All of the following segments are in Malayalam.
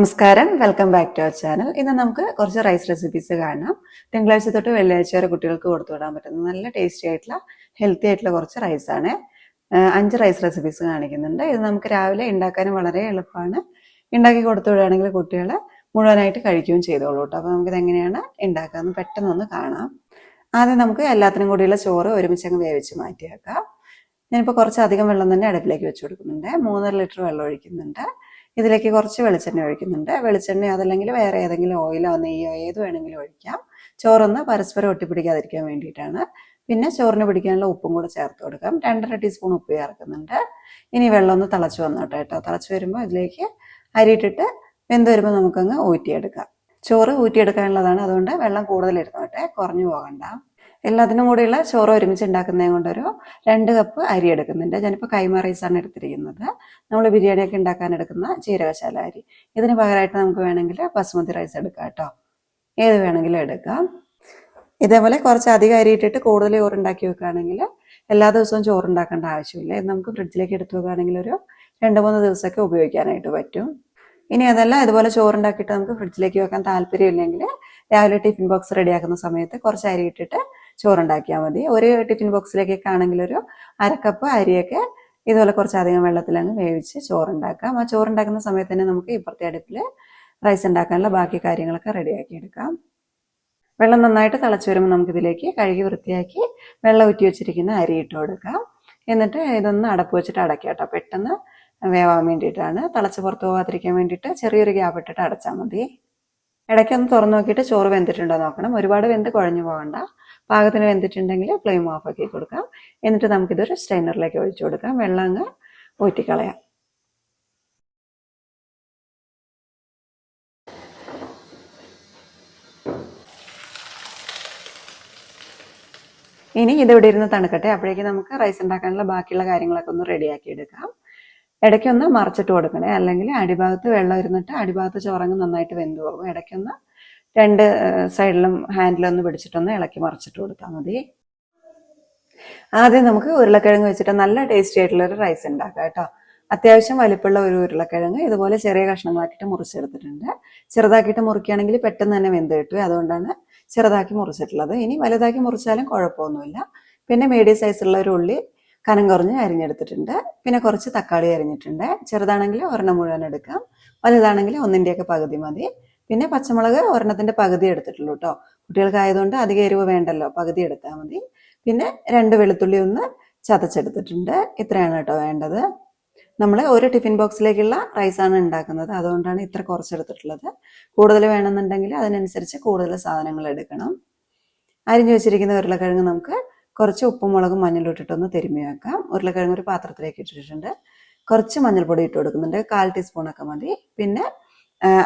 നമസ്കാരം. Welcome back to our channel ഇന്ന് നമുക്ക് കുറച്ച് റൈസ് റെസിപ്പീസ് കാണാം. തിങ്കളാഴ്ച തൊട്ട് വെള്ളിയാഴ്ച വരെ കുട്ടികൾക്ക് കൊടുത്തു വിടാൻ പറ്റുന്ന നല്ല ടേസ്റ്റി ആയിട്ടുള്ള ഹെൽത്തി ആയിട്ടുള്ള കുറച്ച് റൈസാണ് അഞ്ച് റൈസ് റെസിപ്പീസ് കാണിക്കുന്നുണ്ട്. ഇത് നമുക്ക് രാവിലെ ഉണ്ടാക്കാനും വളരെ എളുപ്പമാണ്. ഉണ്ടാക്കി കൊടുത്തു വിടുകയാണെങ്കിൽ കുട്ടികൾ മുഴുവനായിട്ട് കഴിക്കുകയും ചെയ്തോളൂ കേട്ടോ അപ്പോൾ നമുക്കിത് എങ്ങനെയാണ് ഉണ്ടാക്കാമെന്ന് പെട്ടെന്നൊന്ന് കാണാം. ആദ്യം നമുക്ക് എല്ലാത്തിനും കൂടിയുള്ള ചോറ് ഒരുമിച്ച് അങ്ങ് വേവിച്ച് മാറ്റിയേക്കാം. ഞാനിപ്പോൾ കുറച്ചധികം വെള്ളം തന്നെ അടുപ്പിലേക്ക് വെച്ച് കൊടുക്കുന്നുണ്ട്. മൂന്നര ലിറ്റർ വെള്ളം ഒഴിക്കുന്നുണ്ട്. ഇതിലേക്ക് കുറച്ച് വെളിച്ചെണ്ണ ഒഴിക്കുന്നുണ്ട്. വെളിച്ചെണ്ണ അതല്ലെങ്കിൽ വേറെ ഏതെങ്കിലും ഓയിലോ നെയ്യോ ഏത് വേണമെങ്കിലും ഒഴിക്കാം. ചോറൊന്ന് പരസ്പരം ഒട്ടിപ്പിടിക്കാതിരിക്കാൻ വേണ്ടിയിട്ടാണ്. പിന്നെ ചോറിന് പിടിക്കാനുള്ള ഉപ്പും കൂടെ ചേർത്ത് കൊടുക്കാം. രണ്ടര ടീസ്പൂൺ ഉപ്പ് ചേർക്കുന്നുണ്ട്. ഇനി വെള്ളം ഒന്ന് തിളച്ച് വന്നോട്ടെ കേട്ടോ. തിളച്ച് വരുമ്പോൾ ഇതിലേക്ക് അരിയിട്ടിട്ട് വെന്ത് വരുമ്പോൾ നമുക്കങ്ങ് ഊറ്റിയെടുക്കാം. ചോറ് ഊറ്റിയെടുക്കാനുള്ളതാണ്. അതുകൊണ്ട് വെള്ളം കൂടുതൽ ഇരുന്നോട്ടെ. കുറഞ്ഞു പോകണ്ട. എല്ലാത്തിനും കൂടിയുള്ള ചോറ് ഒരുമിച്ച് ഉണ്ടാക്കുന്നതും കൊണ്ടൊരു രണ്ട് കപ്പ് അരി എടുക്കുന്നുണ്ട്. ഞാനിപ്പോൾ കൈമ റൈസാണ് എടുത്തിരിക്കുന്നത്. നമ്മൾ ബിരിയാണിയൊക്കെ ഉണ്ടാക്കാൻ എടുക്കുന്ന ജീരകശാല അരി. ഇതിന് പകരമായിട്ട് നമുക്ക് വേണമെങ്കിൽ ബസുമതി റൈസ് എടുക്കാം കേട്ടോ. ഏത് വേണമെങ്കിലും എടുക്കാം. ഇതേപോലെ കുറച്ച് അധികം അരി ഇട്ടിട്ട് കൂടുതൽ ചോറ് ഉണ്ടാക്കി വെക്കുകയാണെങ്കിൽ എല്ലാ ദിവസവും ചോറ് ഉണ്ടാക്കേണ്ട ആവശ്യമില്ല. ഇത് നമുക്ക് ഫ്രിഡ്ജിലേക്ക് എടുത്തു വെക്കുകയാണെങ്കിൽ ഒരു രണ്ട് മൂന്ന് ദിവസമൊക്കെ ഉപയോഗിക്കാനായിട്ട് പറ്റും. ഇനി അതല്ല ഇതുപോലെ ചോറുണ്ടാക്കിയിട്ട് നമുക്ക് ഫ്രിഡ്ജിലേക്ക് വെക്കാൻ താല്പര്യമില്ലെങ്കിൽ രാവിലെ ടിഫിൻ ബോക്സ് റെഡിയാക്കുന്ന സമയത്ത് കുറച്ച് അരി ഇട്ടിട്ട് ചോറുണ്ടാക്കിയാൽ മതി. ഒരു ടിഫിൻ ബോക്സിലേക്കൊക്കെ ആണെങ്കിൽ ഒരു അരക്കപ്പ് അരിയൊക്കെ ഇതുപോലെ കുറച്ച് അധികം വെള്ളത്തിൽ അങ്ങ് വേവിച്ച് ചോറുണ്ടാക്കാം. ആ ചോറുണ്ടാക്കുന്ന സമയത്ത് തന്നെ നമുക്ക് ഇപ്പുറത്തെ അടുപ്പിൽ റൈസ് ഉണ്ടാക്കാനുള്ള ബാക്കി കാര്യങ്ങളൊക്കെ റെഡിയാക്കി എടുക്കാം. വെള്ളം നന്നായിട്ട് തിളച്ച് വരുമ്പോൾ നമുക്കിതിലേക്ക് കഴുകി വൃത്തിയാക്കി വെള്ളം ഊറ്റി വെച്ചിരിക്കുന്ന അരി ഇട്ട് കൊടുക്കാം. എന്നിട്ട് ഇതൊന്ന് അടപ്പ് വെച്ചിട്ട് അടയ്ക്കാം കേട്ടോ. പെട്ടെന്ന് വേവാൻ വേണ്ടിയിട്ടാണ്. തിളച്ച് പുറത്ത് പോകാതിരിക്കാൻ വേണ്ടിയിട്ട് ചെറിയൊരു ഗ്യാപ്പ് ഇട്ടിട്ട് അടച്ചാൽ മതി. ഇടയ്ക്കൊന്ന് തുറന്നു നോക്കിയിട്ട് ചോറ് വെന്തിട്ടുണ്ടോ നോക്കണം. ഒരുപാട് വെന്ത് കുഴഞ്ഞു പോകണ്ട. പാകത്തിന് വെന്തിട്ടുണ്ടെങ്കിൽ ഫ്ലെയിം ഓഫ് ആക്കി കൊടുക്കാം. എന്നിട്ട് നമുക്കിതൊരു സ്റ്റൈനറിലേക്ക് ഒഴിച്ചു കൊടുക്കാം. വെള്ളം അങ്ങ് ഊറ്റിക്കളയാം. ഇനി ഇതിവിടെ ഇരുന്ന് തണുക്കട്ടെ. അപ്പോഴേക്കും നമുക്ക് റൈസ് ഉണ്ടാക്കാനുള്ള ബാക്കിയുള്ള കാര്യങ്ങളൊക്കെ ഒന്ന് റെഡിയാക്കി എടുക്കാം. ഇടയ്ക്കൊന്ന് മറിച്ചിട്ട് കൊടുക്കണേ. അല്ലെങ്കിൽ അടിഭാഗത്ത് വെള്ളം ഇരുന്നിട്ട് അടിഭാഗത്ത് ചോറങ്ങ് നന്നായിട്ട് വെന്ത് പോകും. ഇടയ്ക്കൊന്ന് രണ്ട് സൈഡിലും ഹാൻഡിലൊന്ന് പിടിച്ചിട്ടൊന്ന് ഇളക്കി മറിച്ചിട്ട് കൊടുത്താൽ മതി. ആദ്യം നമുക്ക് ഉരുളക്കിഴങ്ങ് വെച്ചിട്ട് നല്ല ടേസ്റ്റി ആയിട്ടുള്ള ഒരു റൈസ് ഉണ്ടാക്കാം കേട്ടോ. അത്യാവശ്യം വലിപ്പമുള്ള ഒരു ഉരുളക്കിഴങ്ങ്. ഇതുപോലെ ചെറിയ കഷ്ണങ്ങളാക്കിയിട്ട് മുറിച്ചെടുത്തിട്ടുണ്ട്. ചെറുതാക്കിയിട്ട് മുറിക്കുകയാണെങ്കിൽ പെട്ടെന്ന് തന്നെ വെന്ത് കിട്ടും. അതുകൊണ്ടാണ് ചെറുതാക്കി മുറിച്ചിട്ടുള്ളത്. ഇനി വലുതാക്കി മുറിച്ചാലും കുഴപ്പമൊന്നുമില്ല. പിന്നെ മീഡിയം സൈസുള്ള ഒരു ഉള്ളി കനം കുറഞ്ഞ് അരിഞ്ഞെടുത്തിട്ടുണ്ട്. പിന്നെ കുറച്ച് തക്കാളി അരിഞ്ഞിട്ടുണ്ട്. ചെറുതാണെങ്കിൽ ഒരെണ്ണം മുഴുവൻ എടുക്കാം. വലുതാണെങ്കിൽ ഒന്നിന്റെയൊക്കെ പകുതി മതി. പിന്നെ പച്ചമുളക് ഒരെണ്ണത്തിന്റെ പകുതി എടുത്തിട്ടുള്ളൂ കേട്ടോ കുട്ടികൾക്കായതുകൊണ്ട് അധികം എരിവ് വേണ്ടല്ലോ പകുതി എടുത്താൽ മതി. പിന്നെ രണ്ട് വെളുത്തുള്ളി ഒന്ന് ചതച്ചെടുത്തിട്ടുണ്ട്. ഇത്രയാണ് കേട്ടോ വേണ്ടത്. നമ്മൾ ഒരു ടിഫിൻ ബോക്സിലേക്കുള്ള റൈസാണ് ഉണ്ടാക്കുന്നത്. അതുകൊണ്ടാണ് ഇത്ര കുറച്ചെടുത്തിട്ടുള്ളത്. കൂടുതൽ വേണമെന്നുണ്ടെങ്കിൽ അതിനനുസരിച്ച് കൂടുതൽ സാധനങ്ങൾ എടുക്കണം. അരിഞ്ഞു വെച്ചിരിക്കുന്ന ഉരുളക്കിഴങ്ങ് നമുക്ക് കുറച്ച് ഉപ്പും മുളകും മഞ്ഞളും ഇട്ടിട്ടൊന്ന് തിരുമ്മി വെക്കാം. ഉരുളക്കിഴങ്ങ് ഒരു പാത്രത്തിലേക്ക് ഇട്ടിട്ടുണ്ട്. കുറച്ച് മഞ്ഞൾപ്പൊടി ഇട്ട് കൊടുക്കുന്നുണ്ട്. കാൽ ടീസ്പൂണൊക്കെ മതി. പിന്നെ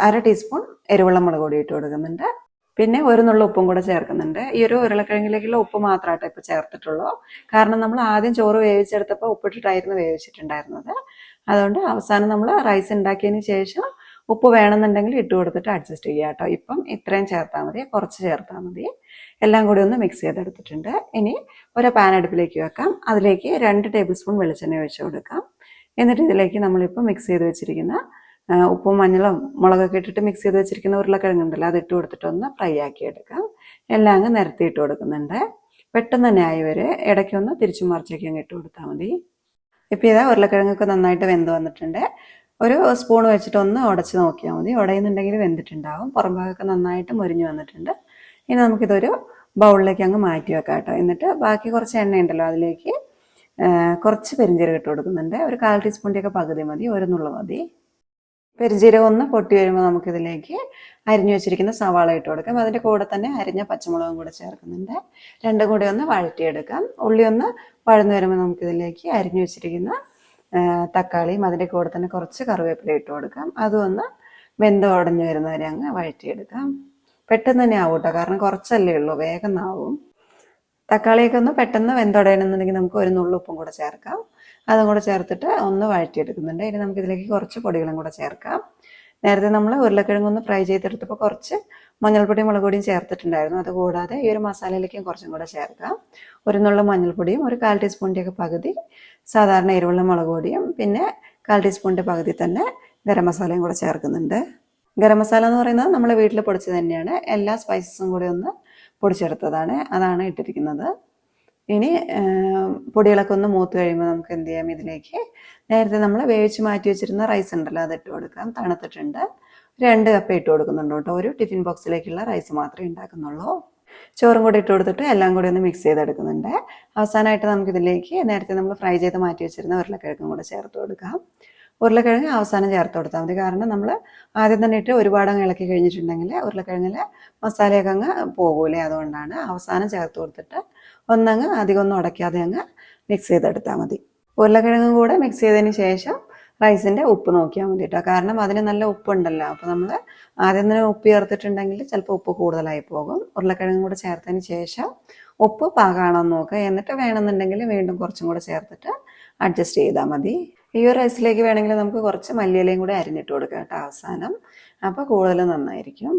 അര ടീസ്പൂൺ എരിവെള്ളം മുളക് പൊടി ഇട്ട് കൊടുക്കുന്നുണ്ട്. പിന്നെ ഒരു നുള്ള ഉപ്പും കൂടെ ചേർക്കുന്നുണ്ട്. ഈ ഒരു ഉരുളക്കിഴങ്ങിലേക്കുള്ള ഉപ്പ് മാത്രമായിട്ട് ഇപ്പോൾ ചേർത്തിട്ടുള്ളൂ. കാരണം നമ്മൾ ആദ്യം ചോറ് വേവിച്ചെടുത്തപ്പോൾ ഉപ്പിട്ടിട്ടായിരുന്നു വേവിച്ചിട്ടുണ്ടായിരുന്നത്. അതുകൊണ്ട് അവസാനം നമ്മൾ റൈസ് ഉണ്ടാക്കിയതിന് ശേഷം ഉപ്പ് വേണമെന്നുണ്ടെങ്കിൽ ഇട്ട് കൊടുത്തിട്ട് അഡ്ജസ്റ്റ് ചെയ്യുക കേട്ടോ. ഇപ്പം ഇത്രയും ചേർത്താൽ മതി. കുറച്ച് ചേർത്താൽ മതി. എല്ലാം കൂടി ഒന്ന് മിക്സ് ചെയ്തെടുത്തിട്ടുണ്ട്. ഇനി ഒരു പാൻ അടുപ്പിലേക്ക് വെക്കാം. അതിലേക്ക് രണ്ട് ടേബിൾ സ്പൂൺ വെളിച്ചെണ്ണ ഒഴിച്ച് കൊടുക്കാം. എന്നിട്ട് ഇതിലേക്ക് നമ്മളിപ്പോൾ മിക്സ് ചെയ്ത് വെച്ചിരിക്കുന്ന ഉപ്പും മഞ്ഞളും മുളകൊക്കെ ഇട്ടിട്ട് മിക്സ് ചെയ്ത് വെച്ചിരിക്കുന്ന ഉരുളക്കിഴങ്ങുണ്ടല്ലോ അത് ഇട്ട് കൊടുത്തിട്ട് ഒന്ന് ഫ്രൈ ആക്കി എടുക്കാം. എല്ലാം അങ്ങ് നിരത്തി ഇട്ട് കൊടുക്കുന്നുണ്ട്. പെട്ടെന്ന് തന്നെ ആയി വരെ ഇടയ്ക്കൊന്ന് തിരിച്ചും മറിച്ചൊക്കെ അങ്ങ് ഇട്ട് കൊടുത്താൽ മതി. ഇപ്പോൾ ഇതാ ഉരുളക്കിഴങ്ങൊക്കെ നന്നായിട്ട് വെന്ത് വന്നിട്ടുണ്ട്. ഒരു സ്പൂൺ വെച്ചിട്ട് ഒന്ന് ഉടച്ച് നോക്കിയാൽ മതി. ഉടയുന്നുണ്ടെങ്കിൽ വെന്തിട്ടുണ്ടാവും. പുറം ഭാഗമൊക്കെ നന്നായിട്ട് മുരിഞ്ഞു വന്നിട്ടുണ്ട്. ഇനി നമുക്കിതൊരു ബൗളിലേക്ക് അങ്ങ് മാറ്റി വെക്കാം കേട്ടോ. എന്നിട്ട് ബാക്കി കുറച്ച് എണ്ണ ഉണ്ടല്ലോ അതിലേക്ക് കുറച്ച് പെരിഞ്ചീരകം ഇട്ട് കൊടുക്കുന്നുണ്ട്. ഒരു കാൽ ടീസ്പൂണിന്റെയൊക്കെ പകുതി മതി. ഒരു നുള്ള മതി. പെരിഞ്ചീരകം ഒന്ന് പൊട്ടി വരുമ്പോൾ നമുക്കിതിലേക്ക് അരിഞ്ഞു വെച്ചിരിക്കുന്ന സവാള ഇട്ട് കൊടുക്കാം. അതിന്റെ കൂടെ തന്നെ അരിഞ്ഞ പച്ചമുളകും കൂടെ ചേർക്കുന്നുണ്ട്. രണ്ടും കൂടി ഒന്ന് വഴറ്റിയെടുക്കാം. ഉള്ളി ഒന്ന് വഴന്നു വരുമ്പോൾ നമുക്കിതിലേക്ക് അരിഞ്ഞു വെച്ചിരിക്കുന്ന തക്കാളിയും അതിന്റെ കൂടെ തന്നെ കുറച്ച് കറിവേപ്പില ഇട്ട് കൊടുക്കാം. അതും ഒന്ന് വെന്ത് ഉടഞ്ഞു വരുന്നവരെ അങ്ങ് വഴറ്റിയെടുക്കാം. പെട്ടെന്ന് തന്നെ ആവും കേട്ടോ കാരണം കുറച്ചല്ലേ ഉള്ളൂ വേഗം ആവും. തക്കാളിയൊക്കെ ഒന്ന് പെട്ടെന്ന് വെന്തുടയണമെന്നുണ്ടെങ്കിൽ നമുക്ക് ഒരു നുള്ളുപ്പും കൂടെ ചേർക്കാം. അതും കൂടെ ചേർത്തിട്ട് ഒന്ന് വഴറ്റിയെടുക്കുന്നുണ്ട്. ഇനി നമുക്ക് ഇതിലേക്ക് കുറച്ച് പൊടികളും കൂടെ ചേർക്കാം. നേരത്തെ നമ്മൾ ഉരുളക്കിഴങ്ങ് ഒന്ന് ഫ്രൈ ചെയ്തെടുത്തപ്പോൾ കുറച്ച് മഞ്ഞൾപ്പൊടിയും മുളക് പൊടിയും ചേർത്തിട്ടുണ്ടായിരുന്നു. അതുകൂടാതെ ഈ ഒരു മസാലയിലേക്കും കുറച്ചും കൂടെ ചേർക്കാം. ഒരു നുള്ള മഞ്ഞൾപ്പൊടിയും ഒരു കാൽ ടീസ്പൂണിന്റെയൊക്കെ പകുതി സാധാരണ എരിവുള്ള മുളക് പൊടിയും പിന്നെ കാൽ ടീസ്പൂണിന്റെ പകുതി തന്നെ ഗരം മസാലയും കൂടെ ചേർക്കുന്നുണ്ട്. ഗരം മസാല എന്ന് പറയുന്നത് നമ്മൾ വീട്ടിൽ പൊടിച്ചത് തന്നെയാണ്. എല്ലാ സ്പൈസസും കൂടി ഒന്ന് പൊടിച്ചെടുത്തതാണ്. അതാണ് ഇട്ടിരിക്കുന്നത്. ഇനി പൊടികളൊക്കെ ഒന്ന് മൂത്ത് കഴിയുമ്പോൾ നമുക്ക് എന്ത് ചെയ്യാം? ഇതിലേക്ക് നേരത്തെ നമ്മൾ വേവിച്ച് മാറ്റി വെച്ചിരുന്ന റൈസ് ഉണ്ടല്ലോ അത് ഇട്ട് കൊടുക്കാം. തണുത്തിട്ടുണ്ട്. രണ്ട് കപ്പ് ഇട്ട് കൊടുക്കുന്നുണ്ട് കേട്ടോ. ഒരു ടിഫിൻ ബോക്സിലേക്കുള്ള റൈസ് മാത്രമേ ഉണ്ടാക്കുന്നുള്ളൂ. ചോറും കൂടി ഇട്ട് കൊടുത്തിട്ട് എല്ലാം കൂടി ഒന്ന് മിക്സ് ചെയ്തെടുക്കുന്നുണ്ട്. അവസാനമായിട്ട് നമുക്കിതിലേക്ക് നേരത്തെ നമ്മൾ ഫ്രൈ ചെയ്ത് മാറ്റി വെച്ചിരുന്ന ഉരുളക്കിഴങ്ങും കൂടെ ചേർത്ത് കൊടുക്കാം. ഉരുളക്കിഴങ്ങ് അവസാനം ചേർത്ത് കൊടുത്താൽ മതി. കാരണം നമ്മൾ ആദ്യം തന്നെ ഇട്ട് ഒരുപാട് അങ്ങ് ഇളക്കി കഴിഞ്ഞിട്ടുണ്ടെങ്കിൽ ഉരുളക്കിഴങ്ങിൽ മസാലയൊക്കെ അങ്ങ് പോകൂലേ അതുകൊണ്ടാണ് അവസാനം ചേർത്ത് കൊടുത്തിട്ട് ഒന്നങ്ങ് അധികം ഒന്നും അടയ്ക്കാതെ അങ്ങ് മിക്സ് ചെയ്തെടുത്താൽ മതി. ഉരുളക്കിഴങ്ങും കൂടെ മിക്സ് ചെയ്തതിന് ശേഷം റൈസിന്റെ ഉപ്പ് നോക്കിയാൽ മതി കേട്ടോ കാരണം അതിന് നല്ല ഉപ്പുണ്ടല്ലോ. അപ്പോൾ നമ്മൾ ആദ്യം തന്നെ ഉപ്പ് ചേർത്തിട്ടുണ്ടെങ്കിൽ ചിലപ്പോൾ ഉപ്പ് കൂടുതലായി പോകും. ഉരുളക്കിഴങ്ങും കൂടെ ചേർത്തതിന് ശേഷം ഉപ്പ് പാകാണോ നോക്കുക. എന്നിട്ട് വേണമെന്നുണ്ടെങ്കിൽ വീണ്ടും കുറച്ചും കൂടെ ചേർത്തിട്ട് അഡ്ജസ്റ്റ് ചെയ്താൽ മതി. ഈ ഒരു റൈസിലേക്ക് വേണമെങ്കിൽ നമുക്ക് കുറച്ച് മല്ലിയിലയും കൂടെ അരിഞ്ഞിട്ട് കൊടുക്കാം കേട്ടോ അവസാനം. അപ്പോൾ കൂടുതൽ നന്നായിരിക്കും.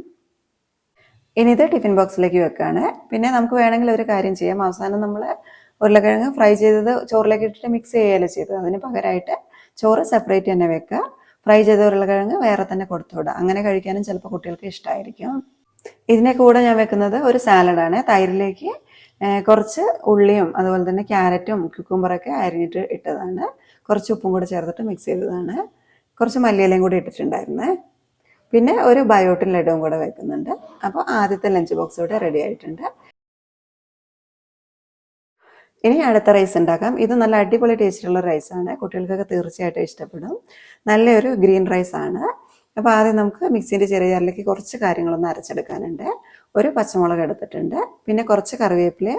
ഇനി ഇത് ടിഫിൻ ബോക്സിലേക്ക് വെക്കുകയാണ് പിന്നെ നമുക്ക് വേണമെങ്കിൽ ഒരു കാര്യം ചെയ്യാം. അവസാനം നമ്മൾ ഉരുളക്കിഴങ്ങ് ഫ്രൈ ചെയ്തത് ചോറിലേക്ക് ഇട്ടിട്ട് മിക്സ് ചെയ്യുകയല്ലേ ചെയ്തത്. അതിന് പകരമായിട്ട് ചോറ് സെപ്പറേറ്റ് തന്നെ വെക്കുക. ഫ്രൈ ചെയ്ത ഉരുളക്കിഴങ്ങ് വേറെ തന്നെ കൊടുത്തു വിടുക അങ്ങനെ കഴിക്കാനും ചിലപ്പോൾ കുട്ടികൾക്ക് ഇഷ്ടമായിരിക്കും ഇതിനെ കൂടെ ഞാൻ വെക്കുന്നത് ഒരു സാലഡാണ് തൈരിലേക്ക് കുറച്ച് ഉള്ളിയും അതുപോലെ തന്നെ ക്യാരറ്റും കുക്കുംബറൊക്കെ അരിഞ്ഞിട്ട് ഇട്ടതാണ്. കുറച്ച് ഉപ്പും കൂടെ ചേർത്തിട്ട് മിക്സ് ചെയ്തതാണ്. കുറച്ച് മല്ലിയിലയും കൂടി ഇട്ടിട്ടുണ്ടായിരുന്നേ. പിന്നെ ഒരു ബയോട്ടിൻ ലഡുവും കൂടെ വെക്കുന്നുണ്ട്. അപ്പോൾ ആദ്യത്തെ ലഞ്ച് ബോക്സ് ഇവിടെ റെഡി ആയിട്ടുണ്ട്. ഇനി അടുത്ത റൈസ് ഉണ്ടാക്കാം. ഇത് നല്ല അടിപൊളി ടേസ്റ്റുള്ള റൈസാണ് കുട്ടികൾക്കൊക്കെ തീർച്ചയായിട്ടും ഇഷ്ടപ്പെടും. നല്ലൊരു ഗ്രീൻ റൈസ് ആണ്. അപ്പോൾ ആദ്യം നമുക്ക് മിക്സിന്റെ ചെറിയ ജാറിലേക്ക് കുറച്ച് കാര്യങ്ങളൊന്ന് അരച്ചെടുക്കാനുണ്ട്. ഒരു പച്ചമുളക് എടുത്തിട്ടുണ്ട്. പിന്നെ കുറച്ച് കറിവേപ്പില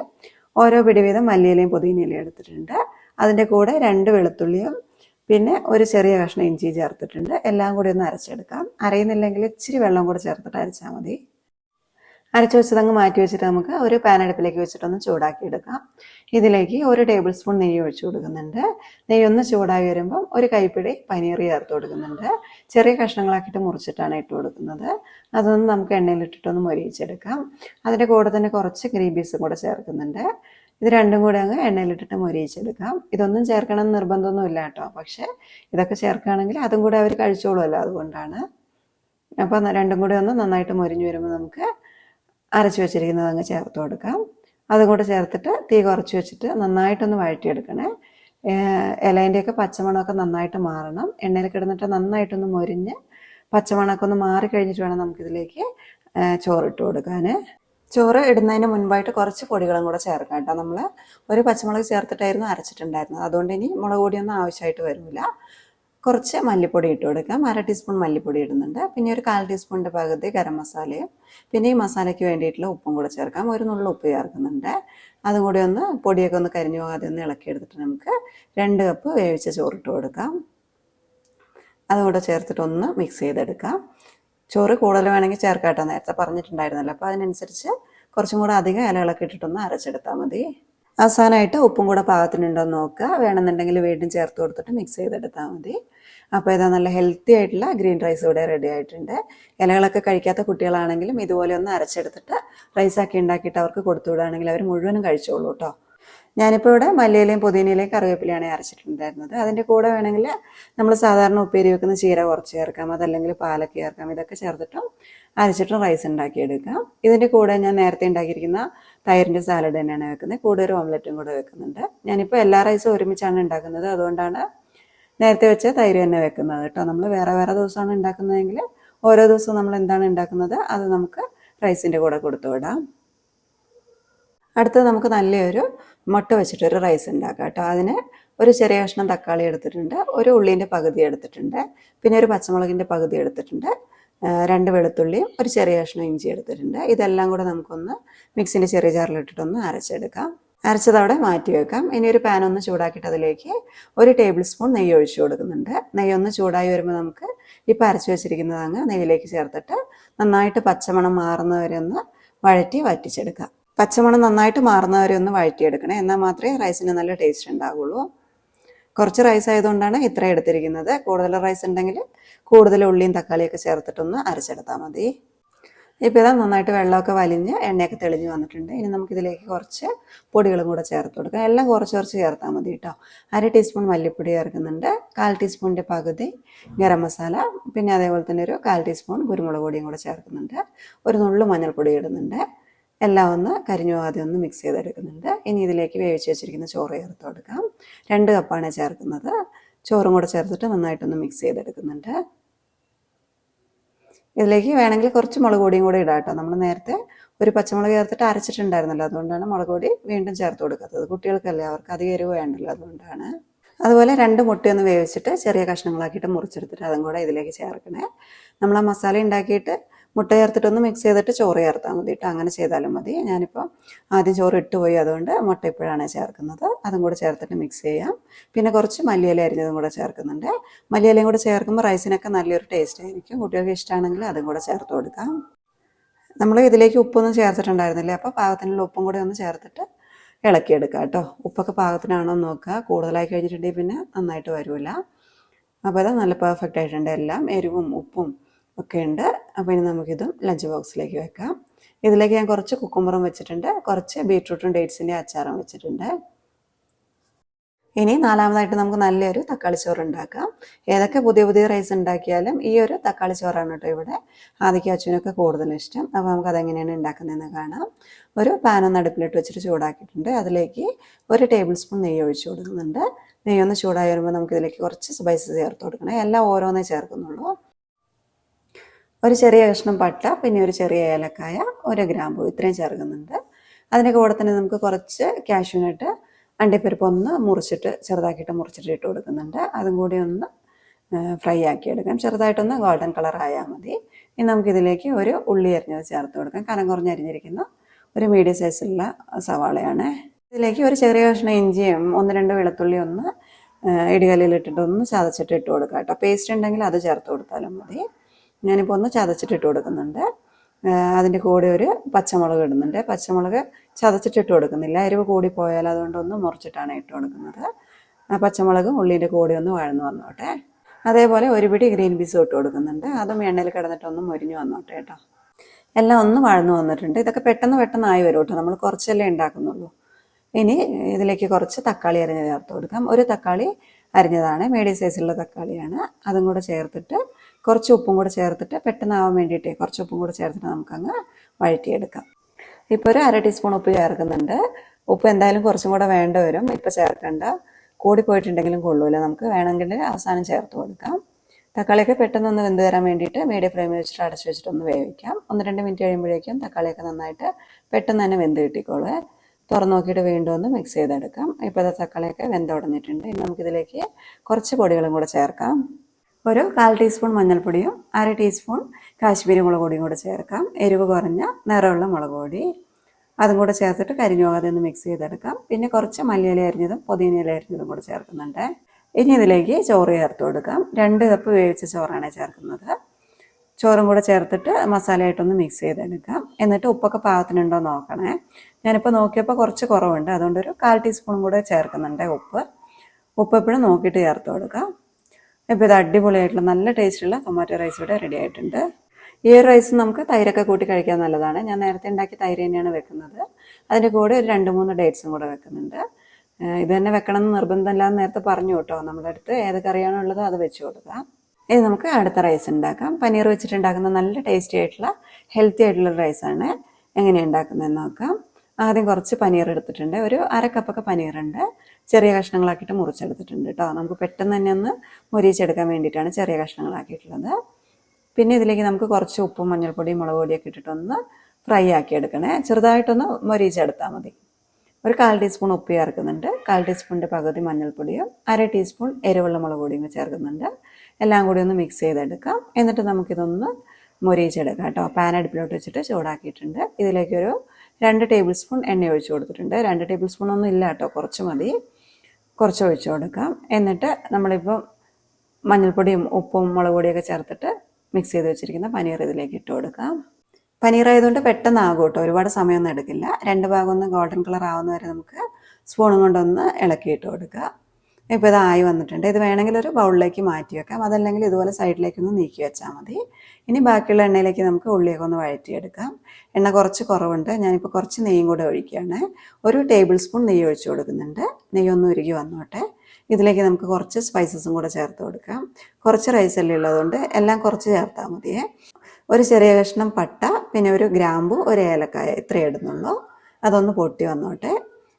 ഓരോ പിടി വീതം മല്ലിയിലയും പുതിനയിലയും എടുത്തിട്ടുണ്ട്. അതിന്റെ കൂടെ രണ്ട് വെളുത്തുള്ളിയും പിന്നെ ഒരു ചെറിയ കഷ്ണം ഇഞ്ചി ചേർത്തിട്ടുണ്ട്. എല്ലാം കൂടി ഒന്ന് അരച്ചെടുക്കാം. അരയുന്നില്ലെങ്കിൽ ഇച്ചിരി വെള്ളം കൂടെ ചേർത്തിട്ട് അരച്ചാൽ മതി. അരച്ച് വെച്ചത് അങ്ങ് മാറ്റി വെച്ചിട്ട് നമുക്ക് ഒരു പാൻ അടുപ്പിലേക്ക് വെച്ചിട്ടൊന്ന് ചൂടാക്കി എടുക്കാം. ഇതിലേക്ക് ഒരു ടേബിൾ സ്പൂൺ നെയ്യ് ഒഴിച്ചു കൊടുക്കുന്നുണ്ട്. നെയ്യ് ഒന്ന് ചൂടായി വരുമ്പം ഒരു കൈപ്പിടി പനീർ ചേർത്ത് കൊടുക്കുന്നുണ്ട്. ചെറിയ കഷ്ണങ്ങളാക്കിയിട്ട് മുറിച്ചിട്ടാണ് ഇട്ട് കൊടുക്കുന്നത്. അതൊന്ന് നമുക്ക് എണ്ണയിലിട്ടിട്ടൊന്ന് മൊരിയിച്ചെടുക്കാം. അതിന്റെ കൂടെ തന്നെ കുറച്ച് ഗ്രീൻ പീസും കൂടെ ചേർക്കുന്നുണ്ട്. ഇത് രണ്ടും കൂടെ അങ്ങ് എണ്ണയിലിട്ടിട്ട് മൊരിയിച്ചെടുക്കാം. ഇതൊന്നും ചേർക്കണം നിർബന്ധമൊന്നുമില്ല കേട്ടോ. പക്ഷേ ഇതൊക്കെ ചേർക്കുകയാണെങ്കിൽ അതും കൂടെ അവർ കഴിച്ചോളുമല്ലോ അതുകൊണ്ടാണ്. അപ്പോൾ രണ്ടും കൂടെ ഒന്ന് നന്നായിട്ട് മൊരിഞ്ഞു വരുമ്പോൾ നമുക്ക് അരച്ച് വെച്ചിരിക്കുന്നത് അങ്ങ് ചേർത്ത് കൊടുക്കാം. അതും കൂടെ ചേർത്തിട്ട് തീ കുറച്ച് വെച്ചിട്ട് നന്നായിട്ടൊന്ന് വഴറ്റിയെടുക്കണേ. ഇലേന്റെയൊക്കെ പച്ചമണമൊക്കെ നന്നായിട്ട് മാറണം. എണ്ണയിൽ കിടന്നിട്ട് നന്നായിട്ടൊന്ന് മൊരിഞ്ഞ് പച്ചമണമൊക്കെ ഒന്ന് മാറി കഴിഞ്ഞിട്ട് വേണം നമുക്കിതിലേക്ക് ചോറിട്ട് കൊടുക്കാൻ ചോറ് ഇടുന്നതിന് മുൻപായിട്ട് കുറച്ച് പൊടികളും കൂടെ ചേർക്കാം കേട്ടോ. നമ്മൾ ഒരു പച്ചമുളക് ചേർത്തിട്ടായിരുന്നു അരച്ചിട്ടുണ്ടായിരുന്നത്. അതുകൊണ്ട് ഇനി മുളക് പൊടിയൊന്നും ആവശ്യമായിട്ട് വരില്ല കുറച്ച് മല്ലിപ്പൊടി ഇട്ട് കൊടുക്കാം. അര ടീസ്പൂൺ മല്ലിപ്പൊടി ഇടുന്നുണ്ട്. പിന്നെ ഒരു കാൽ ടീസ്പൂണിന്റെ പകുതി ഗരം മസാലയും പിന്നെ ഈ മസാലയ്ക്ക് വേണ്ടിയിട്ടുള്ള ഉപ്പും കൂടെ ചേർക്കാം. ഒരു നുള്ളു ഉപ്പ് ചേർക്കുന്നുണ്ട്. അതും കൂടി ഒന്ന് പൊടിയൊക്കെ ഒന്ന് കരിഞ്ഞു പോകാതെ ഒന്ന് ഇളക്കിയെടുത്തിട്ട് നമുക്ക് രണ്ട് കപ്പ് വേവിച്ച ചോറിട്ട് കൊടുക്കാം. അതുകൂടെ ചേർത്തിട്ട് ഒന്ന് മിക്സ് ചെയ്തെടുക്കാം. ചോറ് കൂടുതൽ വേണമെങ്കിൽ ചേർക്കാട്ടോ കേട്ടോ നേരത്തെ പറഞ്ഞിട്ടുണ്ടായിരുന്നല്ലോ. അപ്പോൾ അതിനനുസരിച്ച് കുറച്ചും കൂടെ അധികം ഇലകളൊക്കെ ഇട്ടിട്ടൊന്ന് അരച്ചെടുത്താൽ മതി. അവസാനമായിട്ട് ഉപ്പും കൂടെ പാകത്തിനുണ്ടോ എന്ന് നോക്കുക. വേണമെന്നുണ്ടെങ്കിൽ വീണ്ടും ചേർത്ത് കൊടുത്തിട്ട് മിക്സ് ചെയ്തെടുത്താൽ മതി. അപ്പോൾ ഇതാ നല്ല ഹെൽത്തി ആയിട്ടുള്ള ഗ്രീൻ റൈസ് ഇവിടെ റെഡി ആയിട്ടുണ്ട്. ഇലകളൊക്കെ കഴിക്കാത്ത കുട്ടികളാണെങ്കിലും ഇതുപോലെ ഒന്ന് അരച്ചെടുത്തിട്ട് റൈസാക്കി ഉണ്ടാക്കിയിട്ട് അവർക്ക് കൊടുത്തു വിടുകയാണെങ്കിൽ അവർ മുഴുവനും കഴിച്ചോളൂ കേട്ടോ ഞാനിപ്പോൾ ഇവിടെ മല്ലിയിലയും പുതിനയിലയും കറിവേപ്പിലയാണ് അരച്ചിട്ടുണ്ടായിരുന്നത്. അതിന്റെ കൂടെ വേണമെങ്കിൽ നമ്മൾ സാധാരണ ഉപ്പേരി വെക്കുന്ന ചീര കുറച്ച് ചേർക്കാം. അതല്ലെങ്കിൽ പാലക്ക് ചേർക്കാം. ഇതൊക്കെ ചേർത്തിട്ടും അരച്ചിട്ടും റൈസ് ഉണ്ടാക്കിയെടുക്കാം. ഇതിന്റെ കൂടെ ഞാൻ നേരത്തെ ഉണ്ടാക്കിയിരിക്കുന്ന തൈരിന്റെ സാലഡ് തന്നെയാണ് വെക്കുന്നത്. കൂടെ ഒരു ഓംലെറ്റും കൂടെ വെക്കുന്നുണ്ട്. ഞാനിപ്പോൾ എല്ലാ റൈസും ഒരുമിച്ചാണ് ഉണ്ടാക്കുന്നത്. അതുകൊണ്ടാണ് നേരത്തെ വെച്ച തൈര് തന്നെ വെക്കുന്നത് കേട്ടോ. നമ്മൾ വേറെ വേറെ ദിവസമാണ് ഉണ്ടാക്കുന്നതെങ്കിൽ ഓരോ ദിവസവും നമ്മൾ എന്താണ് ഉണ്ടാക്കുന്നത്? അത് നമുക്ക് റൈസിന്റെ കൂടെ കൊടുത്തു വിടാം. അടുത്തത് നമുക്ക് നല്ലൊരു മുട്ട വെച്ചിട്ടൊരു റൈസ് ഉണ്ടാക്കാം കേട്ടോ. അതിന് ഒരു ചെറിയ കഷ്ണം തക്കാളി എടുത്തിട്ടുണ്ട് ഒരു ഉള്ളീന്റെ പകുതി എടുത്തിട്ടുണ്ട് പിന്നെ ഒരു പച്ചമുളകിന്റെ പകുതി എടുത്തിട്ടുണ്ട് രണ്ട് വെളുത്തുള്ളിയും ഒരു ചെറിയ കഷ്ണം ഇഞ്ചി എടുത്തിട്ടുണ്ട്. ഇതെല്ലാം കൂടെ നമുക്കൊന്ന് മിക്സിന്റെ ചെറിയ ജാറിലിട്ടിട്ടൊന്ന് അരച്ചെടുക്കാം. അരച്ചതവിടെ മാറ്റി വെക്കാം. ഇനി ഒരു പാൻ ഒന്ന് ചൂടാക്കിയിട്ട് അതിലേക്ക് ഒരു ടേബിൾ സ്പൂൺ നെയ്യ് ഒഴിച്ചു കൊടുക്കുന്നുണ്ട്. നെയ്യ് ഒന്ന് ചൂടായി വരുമ്പോൾ നമുക്ക് ഇപ്പോൾ അരച്ചു വെച്ചിരിക്കുന്നത് അങ്ങ് നെയ്യിലേക്ക് ചേർത്തിട്ട് നന്നായിട്ട് പച്ചമണം മാറുന്നവരെ ഒന്ന് വഴറ്റി വറ്റിച്ചെടുക്കാം. പച്ചമണം നന്നായിട്ട് മാറുന്നവരെ ഒന്ന് വഴറ്റിയെടുക്കണേ. എന്നാൽ മാത്രമേ റൈസിന് നല്ല ടേസ്റ്റ് ഉണ്ടാവുള്ളൂ. കുറച്ച് റൈസ് ആയതുകൊണ്ടാണ് ഇത്ര എടുത്തിരിക്കുന്നത്. കൂടുതൽ റൈസ് ഉണ്ടെങ്കിൽ കൂടുതൽ ഉള്ളിയും തക്കാളിയൊക്കെ ചേർത്തിട്ടൊന്ന് അരച്ചെടുത്താൽ മതി. ഇപ്പോൾ ഇതാ നന്നായിട്ട് വെള്ളമൊക്കെ വലിഞ്ഞ് എണ്ണയൊക്കെ തെളിഞ്ഞ് വന്നിട്ടുണ്ട്. ഇനി നമുക്കിതിലേക്ക് കുറച്ച് പൊടികളും കൂടെ ചേർത്ത് കൊടുക്കാം. എല്ലാം കുറച്ച് കുറച്ച് ചേർത്താൽ മതി കേട്ടോ. അര ടീസ്പൂൺ മല്ലിപ്പൊടി ചേർക്കുന്നുണ്ട്. കാൽ ടീസ്പൂണിന്റെ പകുതി ഗരം മസാല. പിന്നെ അതേപോലെ തന്നെ ഒരു കാൽ ടീസ്പൂൺ കുരുമുളക് പൊടിയും കൂടെ ചേർക്കുന്നുണ്ട്. ഒരു നുള്ളു മഞ്ഞൾപ്പൊടി ഇടുന്നുണ്ട്. എല്ലാം ഒന്ന് കരിഞ്ഞു പോകാതെ ഒന്ന് മിക്സ് ചെയ്തെടുക്കുന്നുണ്ട്. ഇനി ഇതിലേക്ക് വേവിച്ച് വെച്ചിരിക്കുന്ന ചോറ് ചേർത്ത് കൊടുക്കാം. രണ്ട് കപ്പാണ് ചേർക്കുന്നത്. ചോറും കൂടെ ചേർത്തിട്ട് നന്നായിട്ടൊന്ന് മിക്സ് ചെയ്തെടുക്കുന്നുണ്ട്. ഇതിലേക്ക് വേണമെങ്കിൽ കുറച്ച് മുളക് പൊടിയും കൂടി ഇടാം കേട്ടോ. നമ്മൾ നേരത്തെ ഒരു പച്ചമുളക് ചേർത്തിട്ട് അരച്ചിട്ടുണ്ടായിരുന്നല്ലോ. അതുകൊണ്ടാണ് മുളക് പൊടി വീണ്ടും ചേർത്ത് കൊടുക്കാത്തത്. കുട്ടികൾക്കല്ലേ അവർക്ക് അധികം എരിവ് വേണ്ടല്ലോ അതുകൊണ്ടാണ്. അതുപോലെ രണ്ട് മുട്ടയൊന്ന് വേവിച്ചിട്ട് ചെറിയ കഷ്ണങ്ങളാക്കിയിട്ട് മുറിച്ചെടുത്തിട്ട് അതും കൂടെ ഇതിലേക്ക് ചേർക്കണേ. നമ്മൾ ആ മസാല ഉണ്ടാക്കിയിട്ട് മുട്ട ചേർത്തിട്ടൊന്ന് മിക്സ് ചെയ്തിട്ട് ചോറ് ചേർത്താൽ മതി കേട്ടോ അങ്ങനെ ചെയ്താലും മതി. ഞാനിപ്പോൾ ആദ്യം ചോറ് ഇട്ട് പോയി. അതുകൊണ്ട് മുട്ട ഇപ്പോഴാണ് ചേർക്കുന്നത്. അതും കൂടെ ചേർത്തിട്ട് മിക്സ് ചെയ്യാം. പിന്നെ കുറച്ച് മല്ലിയില അരിഞ്ഞതും കൂടെ ചേർക്കുന്നുണ്ട്. മല്ലിയിലയും കൂടെ ചേർക്കുമ്പോൾ റൈസിനൊക്കെ നല്ലൊരു ടേസ്റ്റ് ആയിരിക്കും. കുട്ടികൾക്ക് ഇഷ്ടമാണെങ്കിൽ അതും കൂടെ ചേർത്ത് കൊടുക്കാം. നമ്മൾ ഇതിലേക്ക് ഉപ്പൊന്നും ചേർത്തിട്ടുണ്ടായിരുന്നില്ല? അപ്പോൾ പാകത്തിനുള്ള ഉപ്പും കൂടെ ഒന്ന് ചേർത്തിട്ട് ഇളക്കിയെടുക്കുക കേട്ടോ ഉപ്പൊക്കെ പാകത്തിനാണോ എന്ന് നോക്കുക. കൂടുതലായി കഴിഞ്ഞിട്ടുണ്ടെങ്കിൽ പിന്നെ നന്നായിട്ട് വരില്ല അപ്പോൾ അത് നല്ല പെർഫെക്റ്റ് ആയിട്ടുണ്ട്. എല്ലാം എരിവും ഉപ്പും ഒക്കെ ഉണ്ട്. അപ്പോൾ ഇനി നമുക്കിതും ലഞ്ച് ബോക്സിലേക്ക് വെക്കാം. ഇതിലേക്ക് ഞാൻ കുറച്ച് കുക്കുമ്പറും വെച്ചിട്ടുണ്ട്. കുറച്ച് ബീട്രൂട്ടും ഡേറ്റ്സിന്റെ അച്ചാറും വെച്ചിട്ടുണ്ട്. ഇനി നാലാമതായിട്ട് നമുക്ക് നല്ലൊരു തക്കാളി ചോറ് ഉണ്ടാക്കാം. ഏതൊക്കെ പുതിയ പുതിയ റൈസ് ഉണ്ടാക്കിയാലും ഈ ഒരു തക്കാളി ചോറാണ് കേട്ടോ ഇവിടെ ആദ്യക്ക് അച്ഛനൊക്കെ കൂടുതൽ ഇഷ്ടം. അപ്പോൾ നമുക്ക് അതെങ്ങനെയാണ് ഉണ്ടാക്കുന്നതെന്ന് കാണാം. ഒരു പാനൊന്ന് അടുപ്പിലിട്ട് വെച്ചിട്ട് ചൂടാക്കിയിട്ടുണ്ട്. അതിലേക്ക് ഒരു ടേബിൾ സ്പൂൺ നെയ്യ് ഒഴിച്ച് കൊടുക്കുന്നുണ്ട്. നെയ്യൊന്ന് ചൂടായി വരുമ്പോൾ നമുക്കിതിലേക്ക് കുറച്ച് സ്പൈസസ് ചേർത്ത് കൊടുക്കണം. എല്ലാം ഓരോന്നേ ചേർക്കുന്നുള്ളൂ. ഒരു ചെറിയ കഷ്ണം പട്ട പിന്നെ ഒരു ചെറിയ ഏലക്കായ ഒരു ഗ്രാമ്പു ഇത്രയും ചേർക്കുന്നുണ്ട്. അതിന്റെ കൂടെ തന്നെ നമുക്ക് കുറച്ച് കാഷ്യൂനട്ട് അണ്ടിപ്പരിപ്പ് ഒന്ന് മുറിച്ചിട്ട് ചെറുതാക്കിയിട്ട് മുറിച്ചിട്ട് ഇട്ട് കൊടുക്കുന്നുണ്ട്. അതും കൂടി ഒന്ന് ഫ്രൈ ആക്കി എടുക്കാം. ചെറുതായിട്ടൊന്ന് ഗോൾഡൻ കളർ ആയാൽ മതി. ഇനി നമുക്കിതിലേക്ക് ഒരു ഉള്ളി അരിഞ്ഞത് ചേർത്ത് കൊടുക്കാം. കനം കുറഞ്ഞ് അരിഞ്ഞിരിക്കുന്ന ഒരു മീഡിയം സൈസിലുള്ള സവാളയാണ്. ഇതിലേക്ക് ഒരു ചെറിയ കഷ്ണം ഇഞ്ചിയും ഒന്ന് രണ്ട് വെളുത്തുള്ളി ഒന്ന് ഇടികല്ലിൽ ഇട്ടിട്ട് ഒന്ന് ചതച്ചിട്ട് ഇട്ട് കൊടുക്കാം കേട്ടോ. പേസ്റ്റ് ഉണ്ടെങ്കിൽ അത് ചേർത്ത് കൊടുത്താലും മതി. ഞാനിപ്പോൾ ഒന്ന് ചതച്ചിട്ട് ഇട്ട് കൊടുക്കുന്നുണ്ട് അതിന്റെ കൂടെ ഒരു പച്ചമുളക് ഇടുന്നുണ്ട്. പച്ചമുളക് ചതച്ചിട്ട് ഇട്ട് കൊടുക്കുന്നില്ല. എരിവ് കൂടിപ്പോയാൽ അതുകൊണ്ട് ഒന്ന് മുറിച്ചിട്ടാണ് ഇട്ട് കൊടുക്കുന്നത്. പച്ചമുളകും ഉള്ളിന്റെ കൂടെ ഒന്ന് വഴന്ന് വന്നോട്ടെ. അതേപോലെ ഒരു പിടി ഗ്രീൻ പീസും ഇട്ട് കൊടുക്കുന്നുണ്ട്. അതും എണ്ണയിൽ കിടന്നിട്ടൊന്ന് മുരിഞ്ഞ് വന്നോട്ടെ കേട്ടോ. എല്ലാം ഒന്ന് വഴന്നു വന്നിട്ടുണ്ട്. ഇതൊക്കെ പെട്ടെന്ന് പെട്ടെന്ന് ആയി വരും നമ്മൾ കുറച്ചല്ലേ ഉണ്ടാക്കുന്നുള്ളൂ. ഇനി ഇതിലേക്ക് കുറച്ച് തക്കാളി അരിഞ്ഞ് ചേർത്ത് കൊടുക്കാം. ഒരു തക്കാളി അരിഞ്ഞതാണ്. മീഡിയം സൈസിലുള്ള തക്കാളിയാണ്. അതും കൂടെ ചേർത്തിട്ട് കുറച്ച് ഉപ്പും കൂടെ ചേർത്തിട്ട് പെട്ടെന്നാവാൻ വേണ്ടിയിട്ട് കുറച്ച് ഉപ്പും കൂടെ ചേർത്തിട്ട് നമുക്കങ്ങ് വഴറ്റിയെടുക്കാം. ഇപ്പോൾ ഒരു അര ടീസ്പൂൺ ഉപ്പ് ചേർക്കുന്നുണ്ട്. ഉപ്പ് എന്തായാലും കുറച്ചും കൂടെ വേണ്ട വരും. ഇപ്പോൾ ചേർക്കണ്ട. കൂടി പോയിട്ടുണ്ടെങ്കിലും കൊള്ളൂല. നമുക്ക് വേണമെങ്കിൽ അവസാനം ചേർത്ത് കൊടുക്കാം. തക്കാളിയൊക്കെ പെട്ടെന്നൊന്ന് വെന്ത് തരാൻ വേണ്ടിയിട്ട് മീഡിയം ഫ്ലെയിമിൽ വെച്ചിട്ട് അടച്ച് വെച്ചിട്ട് ഒന്ന് വേവിക്കാം. ഒന്ന് രണ്ട് മിനിറ്റ് കഴിയുമ്പോഴേക്കും തക്കാളിയൊക്കെ നന്നായിട്ട് പെട്ടെന്ന് തന്നെ വെന്ത് കിട്ടിക്കോളൂ തുറന്ന് നോക്കിയിട്ട് വീണ്ടും ഒന്ന് മിക്സ് ചെയ്തെടുക്കാം. ഇപ്പോൾ തക്കാളിയൊക്കെ വെന്തുടഞ്ഞിട്ടുണ്ട് ഇനി നമുക്കിതിലേക്ക് കുറച്ച് പൊടികളും കൂടെ ചേർക്കാം. ഒരു കാൽ ടീസ്പൂൺ മഞ്ഞൾപ്പൊടിയും അര ടീസ്പൂൺ കാശ്മീരി മുളക് പൊടിയും കൂടെ ചേർക്കാം. എരിവ് കുറഞ്ഞ നിറമുള്ള മുളക് പൊടി. അതും കൂടെ ചേർത്തിട്ട് കരിഞ്ഞു പോകാതെ ഒന്ന് മിക്സ് ചെയ്തെടുക്കാം. പിന്നെ കുറച്ച് മല്ലിയില അരിഞ്ഞതും പുതിനയില അരിഞ്ഞതും കൂടെ ചേർക്കുന്നുണ്ട്. ഇനി ഇതിലേക്ക് ചോറ് ചേർത്ത് കൊടുക്കാം. രണ്ട് കപ്പ് വേവിച്ച ചോറാണ് ചേർക്കുന്നത്. ചോറും കൂടെ ചേർത്തിട്ട് മസാലയായിട്ടൊന്ന് മിക്സ് ചെയ്തെടുക്കാം എന്നിട്ട് ഉപ്പൊക്കെ പാകത്തിനുണ്ടോ നോക്കണേ. ഞാനിപ്പോൾ നോക്കിയപ്പോൾ കുറച്ച് കുറവുണ്ട്. അതുകൊണ്ട് ഒരു കാൽ ടീസ്പൂണും കൂടെ ചേർക്കുന്നുണ്ട് ഉപ്പ്. ഉപ്പ് എപ്പോഴും നോക്കിയിട്ട് ചേർത്ത് കൊടുക്കാം ഇപ്പോൾ ഇത് അടിപൊളിയായിട്ടുള്ള നല്ല ടേസ്റ്റുള്ള ടൊമാറ്റോ റൈസ് ഇവിടെ റെഡി ആയിട്ടുണ്ട്. ഈ ഒരു റൈസ് നമുക്ക് തൈരൊക്കെ കൂട്ടി കഴിക്കാൻ നല്ലതാണ്. ഞാൻ നേരത്തെ ഉണ്ടാക്കി തൈര് തന്നെയാണ് വെക്കുന്നത്. അതിന്റെ കൂടെ ഒരു രണ്ട് മൂന്ന് ഡേറ്റ്സും കൂടെ വെക്കുന്നുണ്ട്. ഇത് തന്നെ വെക്കണം എന്ന് നിർബന്ധമില്ല എന്ന് നേരത്തെ പറഞ്ഞു കേട്ടോ. നമ്മുടെ അടുത്ത് ഏത് കറിയാണോ ഉള്ളത് അത് വെച്ച് കൊടുക്കാം. ഇനി നമുക്ക് അടുത്ത റൈസ് ഉണ്ടാക്കാം. പനീർ വെച്ചിട്ടുണ്ടാക്കുന്ന നല്ല ടേസ്റ്റി ആയിട്ടുള്ള ഹെൽത്തി ആയിട്ടുള്ള റൈസാണ് എങ്ങനെ ഉണ്ടാക്കുന്നതെന്ന് നോക്കാം. ആദ്യം കുറച്ച് പനീർ എടുത്തിട്ടുണ്ട്. ഒരു അര കപ്പൊക്കെ പനീറുണ്ട്. ചെറിയ കഷ്ണങ്ങളാക്കിയിട്ട് മുറിച്ചെടുത്തിട്ടുണ്ട് കേട്ടോ നമുക്ക് പെട്ടെന്ന് തന്നെ ഒന്ന് മുരിച്ചെടുക്കാൻ വേണ്ടിയിട്ടാണ് ചെറിയ കഷ്ണങ്ങളാക്കിയിട്ടുള്ളത്. പിന്നെ ഇതിലേക്ക് നമുക്ക് കുറച്ച് ഉപ്പും മഞ്ഞൾപ്പൊടിയും മുളക് പൊടിയൊക്കെ ഇട്ടിട്ടൊന്ന് ഫ്രൈ ആക്കി എടുക്കണേ ചെറുതായിട്ടൊന്ന് മുരിച്ചെടുത്താൽ മതി. ഒരു കാൽ ടീസ്പൂൺ ഉപ്പ് ചേർക്കുന്നുണ്ട്. കാൽ ടീസ്പൂണിന്റെ പകുതി മഞ്ഞൾപ്പൊടിയും അര ടീസ്പൂൺ എരിവുള്ള മുളക് പൊടിയും ചേർക്കുന്നുണ്ട്. എല്ലാം കൂടി ഒന്ന് മിക്സ് ചെയ്തെടുക്കാം. എന്നിട്ട് നമുക്കിതൊന്ന് മൊരിയിച്ചെടുക്കാം കേട്ടോ. പാൻ അടുപ്പിലോട്ട് വെച്ചിട്ട് ചൂടാക്കിയിട്ടുണ്ട്. ഇതിലേക്കൊരു രണ്ട് ടേബിൾ സ്പൂൺ എണ്ണ ഒഴിച്ചു കൊടുത്തിട്ടുണ്ട്. രണ്ട് ടേബിൾ സ്പൂൺ ഒന്നും ഇല്ല കേട്ടോ. കുറച്ച് മതി. കുറച്ച് ഒഴിച്ചു കൊടുക്കാം. എന്നിട്ട് നമ്മളിപ്പോൾ മഞ്ഞൾപ്പൊടിയും ഉപ്പും മുളക് പൊടിയൊക്കെ ചേർത്തിട്ട് മിക്സ് ചെയ്ത് വെച്ചിരിക്കുന്ന പനീർ ഇതിലേക്ക് ഇട്ട് കൊടുക്കാം. പനീർ ആയതുകൊണ്ട് പെട്ടെന്ന് ആകും കേട്ടോ ഒരുപാട് സമയമൊന്നും എടുക്കില്ല. രണ്ട് ഭാഗം ഒന്ന് ഗോൾഡൻ കളർ ആവുന്ന വരെ നമുക്ക് സ്പൂണും കൊണ്ടൊന്ന് ഇളക്കിയിട്ട് കൊടുക്കുക. ഇപ്പോൾ ഇതായി വന്നിട്ടുണ്ട്. ഇത് വേണമെങ്കിൽ ഒരു ബൗളിലേക്ക് മാറ്റി വെക്കാം. അതല്ലെങ്കിൽ ഇതുപോലെ സൈഡിലേക്കൊന്ന് നീക്കി വെച്ചാൽ മതി. ഇനി ബാക്കിയുള്ള എണ്ണയിലേക്ക് നമുക്ക് ഉള്ളിയൊക്കെ ഒന്ന് വഴറ്റിയെടുക്കാം. എണ്ണ കുറച്ച് കുറവുണ്ട്. ഞാനിപ്പോൾ കുറച്ച് നെയ്യും കൂടെ ഒഴിക്കുകയാണ്. ഒരു ടേബിൾ സ്പൂൺ നെയ്യ് ഒഴിച്ചു കൊടുക്കുന്നുണ്ട്. നെയ്യ് ഒന്ന് ഉരുകി വന്നോട്ടെ. ഇതിലേക്ക് നമുക്ക് കുറച്ച് സ്പൈസസും കൂടെ ചേർത്ത് കൊടുക്കാം. കുറച്ച് റൈസ് അല്ലേ ഉള്ളതുകൊണ്ട് എല്ലാം കുറച്ച് ചേർത്താൽ മതിയേ. ഒരു ചെറിയ കഷ്ണം പട്ട പിന്നെ ഒരു ഗ്രാമ്പു ഒരു ഏലക്കായ ഇത്രയേ ഇടുന്നുള്ളൂ. അതൊന്ന് പൊട്ടി വന്നോട്ടെ.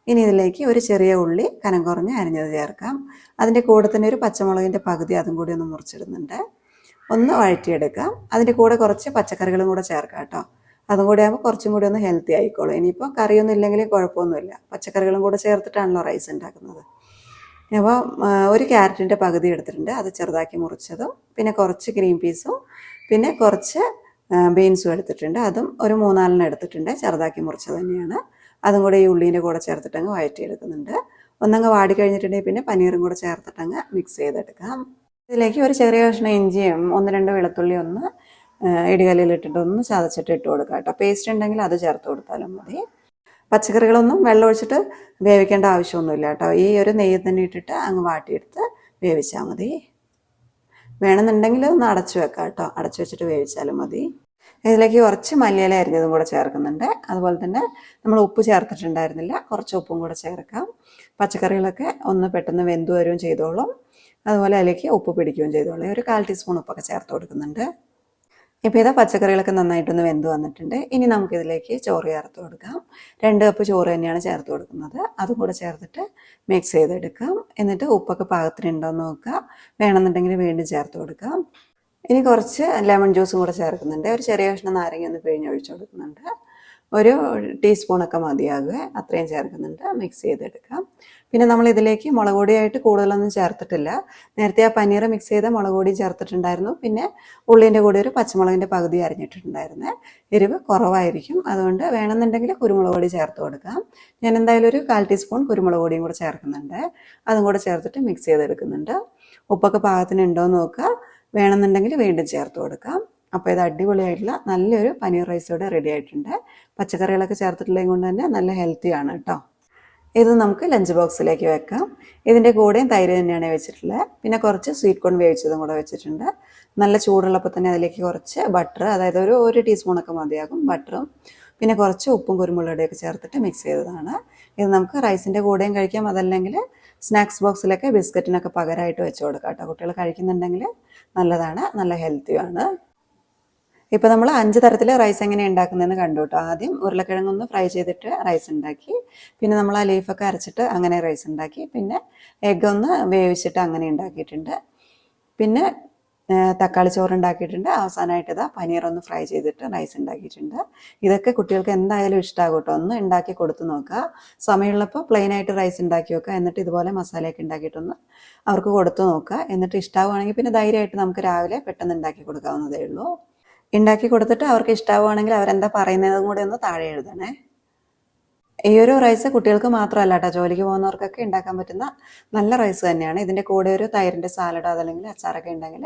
ഇനി ഇതിലേക്ക് ഒരു ചെറിയ ഉള്ളി കനം കുറഞ്ഞ് അരിഞ്ഞത് ചേർക്കാം. അതിന്റെ കൂടെ തന്നെ ഒരു പച്ചമുളകിന്റെ പകുതി അതും കൂടി ഒന്ന് മുറിച്ചിടുന്നുണ്ട്. ഒന്ന് വഴറ്റിയെടുക്കാം. അതിന്റെ കൂടെ കുറച്ച് പച്ചക്കറികളും കൂടെ ചേർക്കാം കേട്ടോ. അതും കൂടി ആകുമ്പോൾ കുറച്ചും കൂടി ഒന്ന് ഹെൽത്തി ആയിക്കോളും. ഇനിയിപ്പോൾ കറിയൊന്നും ഇല്ലെങ്കിലും കുഴപ്പമൊന്നുമില്ല. പച്ചക്കറികളും കൂടെ ചേർത്തിട്ടാണല്ലോ റൈസ് ഉണ്ടാക്കുന്നത്. അപ്പോൾ ഒരു ക്യാരറ്റിന്റെ പകുതി എടുത്തിട്ടുണ്ട്. അത് ചെറുതാക്കി മുറിച്ചതും പിന്നെ കുറച്ച് ഗ്രീൻ പീസും പിന്നെ കുറച്ച് ബീൻസും എടുത്തിട്ടുണ്ട്. അതും ഒരു മൂന്നാലെണ്ണം എടുത്തിട്ടുണ്ട്. ചെറുതാക്കി മുറിച്ചത് തന്നെയാണ്. അതും കൂടെ ഈ ഉള്ളീന്റെ കൂടെ ചേർത്തിട്ടങ്ങ് വഴറ്റിയെടുക്കുന്നുണ്ട്. ഒന്നങ്ങ് വാടി കഴിഞ്ഞിട്ടുണ്ടെങ്കിൽ പിന്നെ പനീറും കൂടെ ചേർത്തിട്ടങ്ങ് മിക്സ് ചെയ്തെടുക്കാം. ഇതിലേക്ക് ഒരു ചെറിയ കഷ്ണം ഇഞ്ചിയും ഒന്ന് രണ്ട് വെളുത്തുള്ളി ഒന്ന് ഇടികല്ലിലിട്ടിട്ട് ഒന്ന് ചതച്ചിട്ട് ഇട്ട് കൊടുക്കാം കേട്ടോ. പേസ്റ്റ് ഉണ്ടെങ്കിൽ അത് ചേർത്ത് കൊടുത്താലും മതി. പച്ചക്കറികളൊന്നും വെള്ളം ഒഴിച്ചിട്ട് വേവിക്കേണ്ട ആവശ്യമൊന്നുമില്ല കേട്ടോ. ഈ ഒരു നെയ്യ് തന്നെ ഇട്ടിട്ട് അങ്ങ് വാട്ടിയെടുത്ത് വേവിച്ചാൽ മതി. വേണമെന്നുണ്ടെങ്കിൽ ഒന്ന് അടച്ചു വെക്കാം കേട്ടോ. അടച്ചു വെച്ചിട്ട് വേവിച്ചാലും മതി. ഇതിലേക്ക് കുറച്ച് മല്ലിയില അരിഞ്ഞതും കൂടെ ചേർക്കുന്നുണ്ട്. അതുപോലെ തന്നെ നമ്മൾ ഉപ്പ് ചേർത്തിട്ടുണ്ടായിരുന്നില്ല. കുറച്ച് ഉപ്പും കൂടെ ചേർക്കാം. പച്ചക്കറികളൊക്കെ ഒന്ന് പെട്ടെന്ന് വെന്തു വരികയും ചെയ്തോളും. അതുപോലെ അതിലേക്ക് ഉപ്പ് പിടിക്കുകയും ചെയ്തോളും. ഒരു കാൽ ടീസ്പൂൺ ഉപ്പൊക്കെ ചേർത്ത് കൊടുക്കുന്നുണ്ട്. ഇപ്പോൾ ഇതാ പച്ചക്കറികളൊക്കെ നന്നായിട്ടൊന്ന് വെന്ത് വന്നിട്ടുണ്ട്. ഇനി നമുക്കിതിലേക്ക് ചോറ് ചേർത്ത് കൊടുക്കാം. രണ്ട് കപ്പ് ചോറ് തന്നെയാണ് ചേർത്ത് കൊടുക്കുന്നത്. അതും കൂടെ ചേർത്തിട്ട് മിക്സ് ചെയ്തെടുക്കാം. എന്നിട്ട് ഉപ്പൊക്കെ പാകത്തിനുണ്ടോ എന്ന് നോക്കുക. വേണമെന്നുണ്ടെങ്കിൽ വീണ്ടും ചേർത്ത് കൊടുക്കാം. ഇനി കുറച്ച് ലെമൺ ജ്യൂസും കൂടെ ചേർക്കുന്നുണ്ട്. ഒരു ചെറിയ കഷ്ണം നാരങ്ങ ഒന്ന് പിഴിഞ്ഞൊഴിച്ച് കൊടുക്കുന്നുണ്ട്. ഒരു ടീസ്പൂണൊക്കെ മതിയാകുക. അത്രയും ചേർക്കുന്നുണ്ട്. മിക്സ് ചെയ്തെടുക്കാം. പിന്നെ നമ്മൾ ഇതിലേക്ക് മുളക് പൊടിയായിട്ട് കൂടുതലൊന്നും ചേർത്തിട്ടില്ല. നേരത്തെ ആ പനീർ മിക്സ് ചെയ്ത മുളക് പൊടി ചേർത്തിട്ടുണ്ടായിരുന്നു. പിന്നെ ഉള്ളിന്റെ കൂടെ ഒരു പച്ചമുളകിന്റെ പകുതി അരിഞ്ഞിട്ടുണ്ടായിരുന്നു. എരിവ് കുറവായിരിക്കും. അതുകൊണ്ട് വേണമെന്നുണ്ടെങ്കിൽ കുരുമുളക് പൊടി ചേർത്ത് കൊടുക്കാം. ഞാൻ എന്തായാലും ഒരു കാൽ ടീസ്പൂൺ കുരുമുളക് പൊടിയും കൂടെ ചേർക്കുന്നുണ്ട്. അതും കൂടെ ചേർത്തിട്ട് മിക്സ് ചെയ്തെടുക്കുന്നുണ്ട്. ഉപ്പൊക്കെ പാകത്തിന് ഉണ്ടോ എന്ന് നോക്കുക. വേണമെന്നുണ്ടെങ്കിൽ വീണ്ടും ചേർത്ത് കൊടുക്കാം. അപ്പോൾ ഇത് അടിപൊളിയായിട്ടുള്ള നല്ലൊരു പനീർ റൈസ് ഇവിടെ റെഡി ആയിട്ടുണ്ട്. പച്ചക്കറികളൊക്കെ ചേർത്തിട്ടുള്ളത് കൊണ്ട് തന്നെ നല്ല ഹെൽത്തിയാണ് കേട്ടോ. ഇത് നമുക്ക് ലഞ്ച് ബോക്സിലേക്ക് വെക്കാം. ഇതിന്റെ കൂടെയും തൈര് തന്നെയാണ് വെച്ചിട്ടുള്ളത്. പിന്നെ കുറച്ച് സ്വീറ്റ് കോൺ വേവിച്ചതും കൂടെ വെച്ചിട്ടുണ്ട്. നല്ല ചൂടുള്ളപ്പോൾ തന്നെ അതിലേക്ക് കുറച്ച് ബട്ടർ അതായത് ഒരു ഒരു ടീസ്പൂണൊക്കെ മതിയാകും ബട്ടറും പിന്നെ കുറച്ച് ഉപ്പും കുരുമുളകുടെയൊക്കെ ചേർത്തിട്ട് മിക്സ് ചെയ്തതാണ്. ഇത് നമുക്ക് റൈസിന്റെ കൂടെയും കഴിക്കാം. അതല്ലെങ്കിൽ സ്നാക്സ് ബോക്സിലൊക്കെ ബിസ്ക്കറ്റിനൊക്കെ പകരമായിട്ട് വെച്ച് കൊടുക്കാം കേട്ടോ. കുട്ടികൾ കഴിക്കുന്നുണ്ടെങ്കിൽ നല്ലതാണ്. നല്ല ഹെൽത്തിയുമാണ് ഇപ്പോൾ നമ്മൾ അഞ്ച് തരത്തിൽ റൈസ് എങ്ങനെ ഉണ്ടാക്കുന്നതെന്ന് കണ്ടു കേട്ടോ ആദ്യം ഉരുളക്കിഴങ്ങൊന്ന് ഫ്രൈ ചെയ്തിട്ട് റൈസ് ഉണ്ടാക്കി. പിന്നെ നമ്മൾ ആ ലീഫൊക്കെ അരച്ചിട്ട് അങ്ങനെ റൈസ് ഉണ്ടാക്കി. പിന്നെ എഗ്ഗ് ഒന്ന് വേവിച്ചിട്ട് അങ്ങനെ ഉണ്ടാക്കിയിട്ടുണ്ട്. പിന്നെ തക്കാളി ചോറ് ഉണ്ടാക്കിയിട്ടുണ്ട്. അവസാനമായിട്ട് ഇതാ പനീർ ഒന്ന് ഫ്രൈ ചെയ്തിട്ട് റൈസ് ഉണ്ടാക്കിയിട്ടുണ്ട്. ഇതൊക്കെ കുട്ടികൾക്ക് എന്തായാലും ഇഷ്ടമാകും കേട്ടോ ഒന്ന് ഉണ്ടാക്കി കൊടുത്തു നോക്കുക. സമയമുള്ളപ്പോൾ പ്ലെയിൻ ആയിട്ട് റൈസ് ഉണ്ടാക്കി വെക്കുക. എന്നിട്ട് ഇതുപോലെ മസാലയൊക്കെ ഉണ്ടാക്കിയിട്ടൊന്ന് അവർക്ക് കൊടുത്തു നോക്കുക. എന്നിട്ട് ഇഷ്ടമാവുകയാണെങ്കിൽ പിന്നെ ധൈര്യമായിട്ട് നമുക്ക് രാവിലെ പെട്ടെന്ന് ഉണ്ടാക്കി കൊടുക്കാവുന്നതേ ഉള്ളൂ. ഉണ്ടാക്കി കൊടുത്തിട്ട് അവർക്ക് ഇഷ്ടമാവുകയാണെങ്കിൽ അവരെന്താ പറയുന്നതും കൂടെ ഒന്ന് താഴെ എഴുതണേ. ഈ ഒരു റൈസ് കുട്ടികൾക്ക് മാത്രമല്ല കേട്ടോ. ജോലിക്ക് പോകുന്നവർക്കൊക്കെ ഉണ്ടാക്കാൻ പറ്റുന്ന നല്ല റൈസ് തന്നെയാണ്. ഇതിന്റെ കൂടെ ഒരു തൈരിന്റെ സാലഡോ അതല്ലെങ്കിൽ അച്ചാറൊക്കെ ഉണ്ടെങ്കിൽ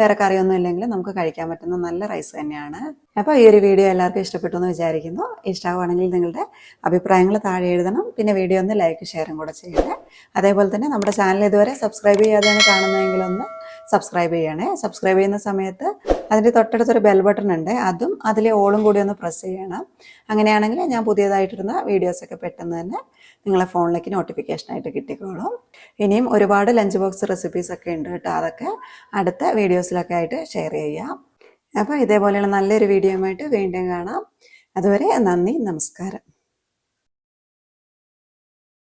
വേറെ കറിയൊന്നും ഇല്ലെങ്കിൽ നമുക്ക് കഴിക്കാൻ പറ്റുന്ന നല്ല റൈസ് തന്നെയാണ്. അപ്പോൾ ഈ ഒരു വീഡിയോ എല്ലാവർക്കും ഇഷ്ടപ്പെട്ടു എന്ന് വിചാരിക്കുന്നു. ഇഷ്ടമാവുകയാണെങ്കിൽ നിങ്ങളുടെ അഭിപ്രായങ്ങൾ താഴെ എഴുതണം. പിന്നെ വീഡിയോ ഒന്ന് ലൈക്ക് ഷെയറും കൂടെ ചെയ്യണേ. അതേപോലെ തന്നെ നമ്മുടെ ചാനൽ ഇതുവരെ സബ്സ്ക്രൈബ് ചെയ്യാതെയാണ് കാണുന്നതെങ്കിൽ ഒന്ന് സബ്സ്ക്രൈബ് ചെയ്യണേ. സബ്സ്ക്രൈബ് ചെയ്യുന്ന സമയത്ത് അതിന്റെ തൊട്ടടുത്തൊരു ബെൽ ബട്ടൺ ഉണ്ട്. അതും അതിലെ ഓളും കൂടി ഒന്ന് പ്രസ് ചെയ്യണം. അങ്ങനെയാണെങ്കിൽ ഞാൻ പുതിയതായിട്ടിരുന്ന വീഡിയോസൊക്കെ പെട്ടെന്ന് തന്നെ നിങ്ങളെ ഫോണിലേക്ക് നോട്ടിഫിക്കേഷനായിട്ട് കിട്ടിക്കോളും. ഇനിയും ഒരുപാട് ലഞ്ച് ബോക്സ് റെസിപ്പീസ് ഒക്കെ ഉണ്ട് കേട്ടോ. അതൊക്കെ അടുത്ത വീഡിയോസിലൊക്കെ ആയിട്ട് ഷെയർ ചെയ്യാം. അപ്പോൾ ഇതേപോലെയുള്ള നല്ലൊരു വീഡിയോയുമായിട്ട് വീണ്ടും കാണാം. അതുവരെ നന്ദി നമസ്കാരം.